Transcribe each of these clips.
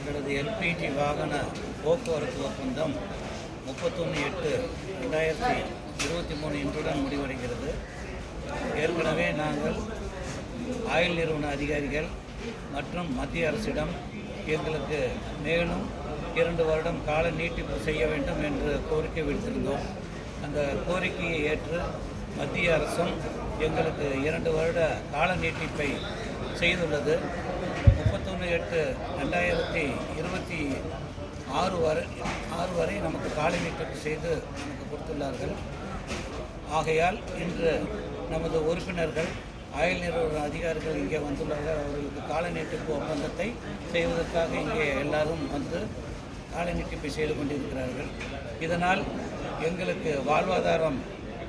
எங்களது எல்பிஜி வாகன போக்குவரத்து ஒப்பந்தம் முப்பத்தொன்று எட்டு ரெண்டாயிரத்தி இருபத்தி மூணு இன்றுடன் முடிவடைகிறது. ஏற்கனவே நாங்கள் ஆயுள் நிறுவன அதிகாரிகள் மற்றும் மத்திய அரசிடம் எங்களுக்கு மேலும் இரண்டு வருடம் கால நீட்டிப்பு செய்ய வேண்டும் என்று கோரிக்கை விடுத்திருந்தோம். அந்த கோரிக்கையை ஏற்று மத்திய அரசும் எங்களுக்கு இரண்டு வருட கால நீட்டிப்பை செய்துள்ளது. ஒன்று எட்டு ரெண்டாயிரத்தி இருபத்தி ஆறு வரை ஆறு வரை நமக்கு காலை நீக்கம் செய்து நமக்கு கொடுத்துள்ளார்கள். ஆகையால் இன்று நமது உறுப்பினர்கள் ஆயுள் நிறுவன அதிகாரிகள் இங்கே வந்துள்ளார்கள். அவர்களுக்கு கால நீட்டிப்பு ஒப்பந்தத்தை செய்வதற்காக இங்கே எல்லாரும் வந்து கால நீட்டிப்பை செய்து கொண்டிருக்கிறார்கள். இதனால் எங்களுக்கு வாழ்வாதாரம்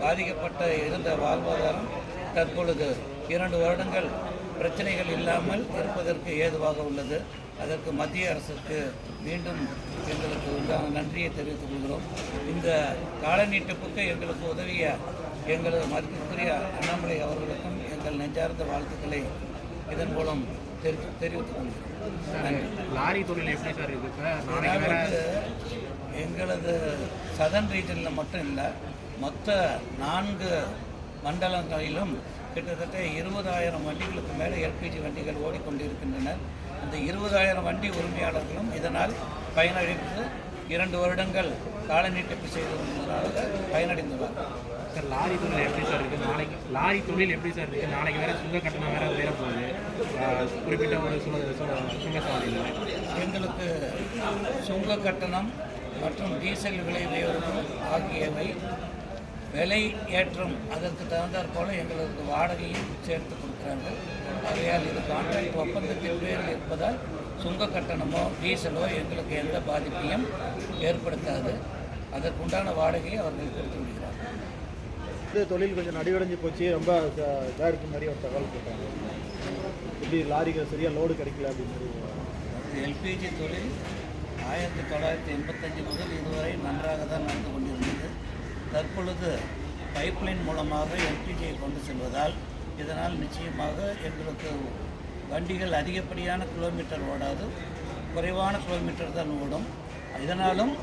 பாதிக்கப்பட்ட இருந்த வாழ்வாதாரம் தற்பொழுது இரண்டு வருடங்கள் பிரச்சனைகள் இல்லாமல் இருப்பதற்கு ஏதுவாக உள்ளது. அதற்கு மத்திய அரசுக்கு மீண்டும் எங்களுக்கு உண்டான நன்றியை தெரிவித்துக் கொள்கிறோம். இந்த கால நீட்டிப்புக்கு எங்களுக்கு உதவிய எங்களது மதிப்புக்குரிய அண்ணாமலை அவர்களுக்கும் எங்கள் நெஞ்சார்ந்த வாழ்த்துக்களை இதன் மூலம் தெரி தெரிவித்துக் கொள்கிறோம். லாரி தொழில் எப்படி சார் இருக்கு? எங்களது சதன் ரீஜனில் மட்டும் இல்லை மொத்த நான்கு மண்டலங்களிலும் கிட்டத்தட்ட இருபதாயிரம் வண்டிகளுக்கு மேலே எல்பிஜி வண்டிகள் ஓடிக்கொண்டிருக்கின்றன. அந்த இருபதாயிரம் வண்டி உரிமையாளர்களும் இதனால் பயனடைந்து இரண்டு வருடங்கள் கால நீட்டிப்பு செய்ததனால பயனடைந்துள்ளார்கள் சார் லாரி தொழில் எப்படி சார் இருக்கு? நாளைக்கு லாரி தொழில் எப்படி சார் இருக்கு? நாளைக்கு வேற சுங்க கட்டணம் வேற உயர போகுது. குறிப்பிட்ட ஒரு சுங்க சுங்க- சுங்கச்சாவடியில் எங்களுக்கு சுங்க கட்டணம் மற்றும் டீசல் விலை உயர்வு ஆகியவை விலை ஏற்றம் அதற்கு தகுந்தாற் போல எங்களுக்கு வாடகையும் சேர்த்து கொடுக்கிறார்கள். ஆகையால் இது கான்ட்ராக்ட் ஒப்பந்தத்தின் பேரில் இருப்பதால் சுங்க கட்டணமோ டீசலோ எங்களுக்கு எந்த பாதிப்பையும் ஏற்படுத்தாது. அதற்குண்டான வாடகையை அவர்கள் கொடுத்து விடுகிறார்கள். இது தொழில் கொஞ்சம் நடிவடைஞ்சு போச்சு. ரொம்ப இதாக இருக்கு மாதிரி ஒரு தகவல் போட்டாங்க. எப்படி லாரிக்கு சரியாக லோடு கிடைக்கல அப்படின்னு எல்பிஜி தொழில் ஆயிரத்தி தொள்ளாயிரத்தி எண்பத்தஞ்சு முதல் இதுவரை நன்றாக தான் நடந்து கொண்டிருந்தது தற்பொழுது பைப்லைன் மூலமாக எல்பிஜியை கொண்டு செல்வதால் இதனால் நிச்சயமாக எங்களுக்கு வண்டிகள் அதிகப்படியான கிலோமீட்டர் ஓடாது குறைவான கிலோமீட்டர் தான் ஓடும். இதனாலும்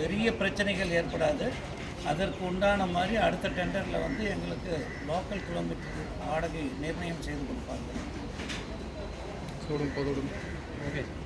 பெரிய பிரச்சனைகள் ஏற்படாது. அதற்கு உண்டான மாதிரி அடுத்த டெண்டரில் வந்து எங்களுக்கு லோக்கல் கிலோமீட்டர் வாடகை நிர்ணயம் செய்து கொடுப்பாங்க. ஓகே.